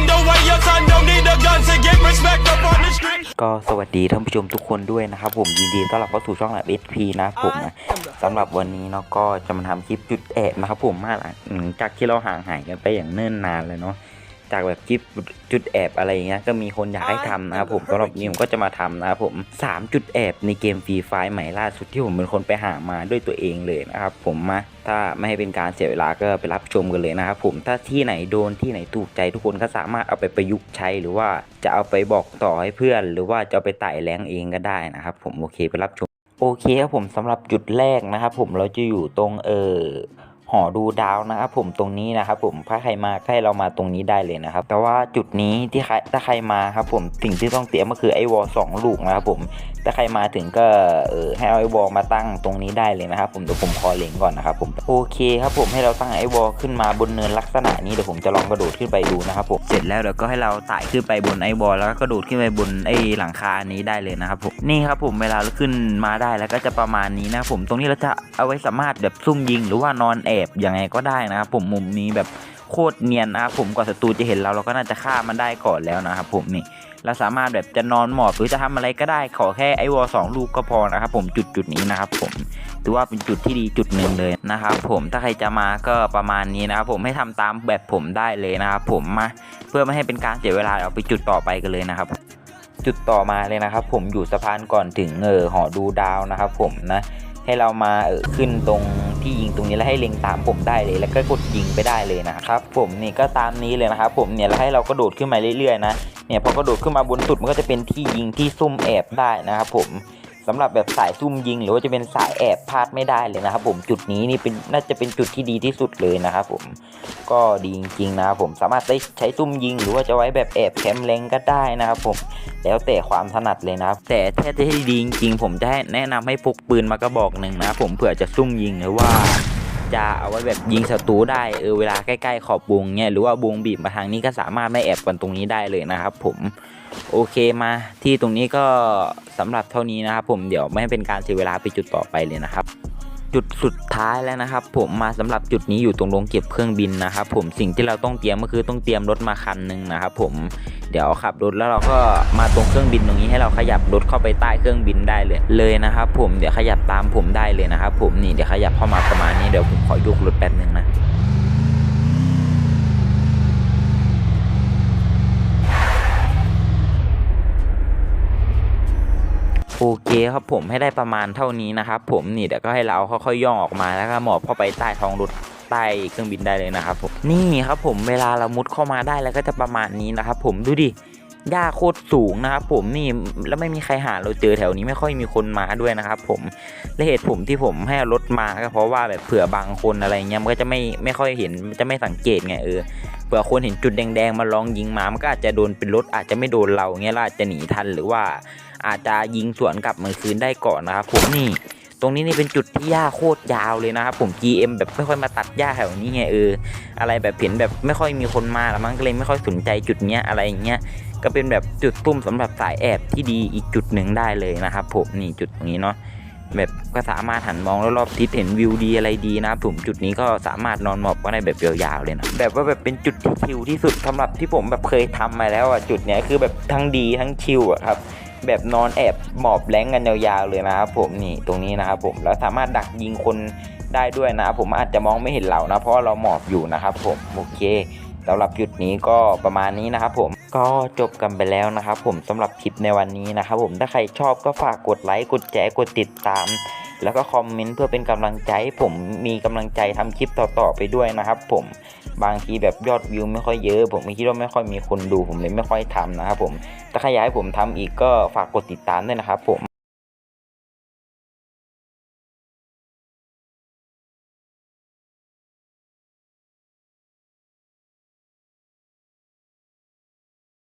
underway. Your son don't need a gun to get respect up on the street. ก็สวัสดีท่านผู้ชมทุกคนด้วยนะครับผมยินดีต้อนรับเข้าสู่ช่องแลบ SP นะครับผมนะสำหรับวันนี้เนาะก็จะมาทำคลิปจุดแอบนะครับผมมาหลังจากที่เราห่างหายกันไปอย่างเนิ่นนานเลยเนาะ จากแบบคลิปจุดแอบอะไรอย่างเงี้ยก็มีคนอยากให้ทำนะครับผมสำหรับวันนี้ผมก็จะมาทำนะครับผมสามจุดแอบในเกมฟรีไฟใหม่ล่าสุดที่ผมเป็นคนไปหามาด้วยตัวเองเลยนะครับผมมาถ้าไม่ให้เป็นการเสียเวลาก็ไปรับชมกันเลยนะครับผมถ้าที่ไหนโดนที่ไหนถูกใจทุกคนก็สามารถเอาไปประยุกต์ใช้หรือว่าจะเอาไปบอกต่อให้เพื่อน หรือว่าจะเอาไปไต่แรงเองก็ได้นะครับผมโอเคไปรับชมโอเคครับผมสำหรับจุดแรกนะครับผมเราจะอยู่ตรงเออ หอดูดาวนะครับผมตรงนี้นะครับผมถ้าใครมาก็ให้เรามาตรงนี้ได้เลยนะครับ แต่ว่าจุดนี้ที่ใครถ้าใครมาครับผมสิ่งที่ต้องเตรียมก็คือไอ้วอลสองลูกนะครับผมถ้าใครมาถึงก็เออให้เอาไอ้วอลมาตั้งตรงนี้ได้เลยนะครับผมเดี๋ยวผมขอเล็งก่อนนะครับผมโอเคครับผมให้เราตั้งไอ้วอลขึ้นมาบนเนินลักษณะนี้เดี๋ยวผมจะลองกระโดดขึ้นไปดูนะครับผมเสร็จแล้วเดี๋ยวก็ให้เราไต่ขึ้นไปบนไอ้วอลแล้วก็กระโดดขึ้นไปบนไอ้หลังคาอันนี้ได้เลยนะครับผมนี่ครับผมเวลาเราขึ้นมาได้แล้วก็จะประมาณนี้นะครับผมตรงนี้เราจะเอาไว้สามารถแบบซุ่มยิงหรือว่านอนแอบยังไงก็ได้นะครับผมมุมนี้แบบโคตรเนียนนะครับผมกว่าศัตรูจะเห็นเราเราก็น่าจะฆ่ามันได้ก่อนแล้วนะครับผมนี่เราสามารถแบบจะนอนหมอบหรือจะทำอะไรก็ได้ขอแค่ไอวอลสองลูกก็พอนะครับผมจุดจุดนี้นะครับผมถือว่าเป็นจุดที่ดีจุดหนึ่งเลยนะครับผมถ้าใครจะมาก็ประมาณนี้นะครับผมให้ทำตามแบบผมได้เลยนะครับผมมาเพื่อไม่ให้เป็นการเสียเวลาเอาไปจุดต่อไปกันเลยนะครับจุดต่อมาเลยนะครับ ผมอยู่สะพานก่อนถึงเออหอดูดาวนะครับ ผมนะให้เรามาเออขึ้นตรง ที่ยิงตรงนี้แล้วให้เล็งตามผมได้เลย แล้วก็กดยิงไปได้เลยนะครับผมนี่ก็ตามนี้เลยนะครับผมเนี่ยแล้วให้เราก็โดดขึ้นมาเรื่อยๆนะเนี่ยพอกระโดดขึ้นมาบนสุดมันก็จะเป็นที่ยิงที่ซุ่มแอบได้นะครับผม สำหรับแบบสายซุ่มยิง หรือว่าจะเป็นสายแอบพลาดไม่ได้เลยนะครับผมจุดนี้นี่เป็นน่าจะเป็นจุดที่ดีที่สุดเลยนะครับผมก็ดีจริงๆนะครับผมสามารถได้ใช้ซุ่มยิง หรือว่าจะไว้แบบแอบแคมเล็งก็ได้นะครับผมแล้วแต่ความถนัดเลยนะครับแต่ถ้าจะให้ดีจริงๆผมจะแนะนำให้พกปืนมากระบอกหนึ่งนะครับผมเผื่อจะซุ่มยิงหรือว่า จะเอาไว้แบบยิงศัตรูได้เออเวลาใกล้ๆขอบวงเนี่ยหรือว่าวงบีบมาทางนี้ก็สามารถไม่แอบกันตรงนี้ได้เลยนะครับ ผมโอเคมาที่ตรงนี้ก็สำหรับเท่านี้นะครับผมเดี๋ยวไม่ให้เป็นการเสียเวลาไปจุดต่อไปเลยนะครับ จุดสุดท้ายแล้วนะครับ ผมมาสำหรับจุดนี้อยู่ตรงโรงเก็บเครื่องบินนะครับ ผมสิ่งที่เราต้องเตรียมก็คือต้องเตรียมรถมาคันหนึ่งนะครับ ผมเดี๋ยวขับรถแล้วเราก็มาตรงเครื่องบินตรงนี้ให้เราขยับรถเข้าไปใต้เครื่องบินได้เลยเลยนะครับ ผมเดี๋ยวขยับตามผมได้เลยนะครับ ผมนี่เดี๋ยวขยับเข้ามาประมาณนี้เดี๋ยวผมขอยกรถแป๊บหนึ่งนะ โอเคครับผมให้ได้ประมาณเท่านี้นะครับผมนี่เดี๋ยวก็ให้เราค่อยๆย่องออกมาแล้วก็หมอบเข้าไปใต้ท้องรถใต้เครื่องบินได้เลยนะครับผมนี่ครับผมเวลาเรามุดเข้ามาได้แล้วก็จะประมาณนี้นะครับผมดูดิหญ้าโคตรสูงนะครับผมนี่แล้วไม่มีใครหาเราเจอแถวนี้ไม่ค่อยมีคนมาด้วยนะครับผมและเหตุผมที่ผมให้รถมาก็เพราะว่าแบบเผื่อบางคนอะไรเงี้ยมันก็จะไม่ไม่ค่อยเห็นจะไม่สังเกตไงเออ เผื่อคนเห็นจุดแดงๆมาลองยิงมามันก็อาจจะโดนเป็นรถอาจจะไม่โดนเราเงี้ยเราจะหนีทันหรือว่าอาจจะยิงสวนกลับมือคืนได้ก่อนนะครับผมนี่ตรงนี้นี่เป็นจุดที่หญ้าโคตรยาวเลยนะครับผม GM แบบไม่ค่อยมาตัดหญ้าแถวนี้ไงเอออะไรแบบเห็นแบบไม่ค่อยมีคนมาแล้วมันก็เลยไม่ค่อยสนใจจุดเนี้ยอะไรอย่างเงี้ยก็เป็นแบบจุดตุ้มสำหรับสายแอบที่ดีอีกจุดหนึ่งได้เลยนะครับผมนี่จุดตรงนี้เนาะ แบบก็สามารถหันมองรอบๆทิศเห็นวิวดีอะไรดีนะผมจุดนี้ก็สามารถนอนหมอบก็ได้แบบยาวๆเลยนะแบบว่าแบบเป็นจุดที่ชิลที่สุดสำหรับที่ผมแบบเคยทำมาแล้วอะจุดเนี้ยคือแบบทั้งดีทั้งชิลอะครับแบบนอนแอบหมอบแรงกันยาวๆเลยนะครับผมนี่ตรงนี้นะครับผมแล้วสามารถดักยิงคนได้ด้วยนะผมอาจจะมองไม่เห็นเรานะเพราะเราหมอบอยู่นะครับผมโอเค สำหรับจุดนี้ก็ประมาณนี้นะครับผมก็จบกันไปแล้วนะครับผมสำหรับคลิปในวันนี้นะครับผมถ้าใครชอบก็ฝากกดไลค์กดแชร์กดติดตาม แล้วก็คอมเมนต์เพื่อเป็นกำลังใจให้ผมมีกำลังใจทำคลิปต่อๆไปด้วยนะครับผมบางทีแบบยอดวิวไม่ค่อยเยอะ ผมไม่คิดว่าไม่ค่อยมีคนดูผมเลยไม่ค่อยทำนะครับผมถ้าใครอยากให้ผมทำอีกก็ฝากกดติดตามด้วยนะครับผม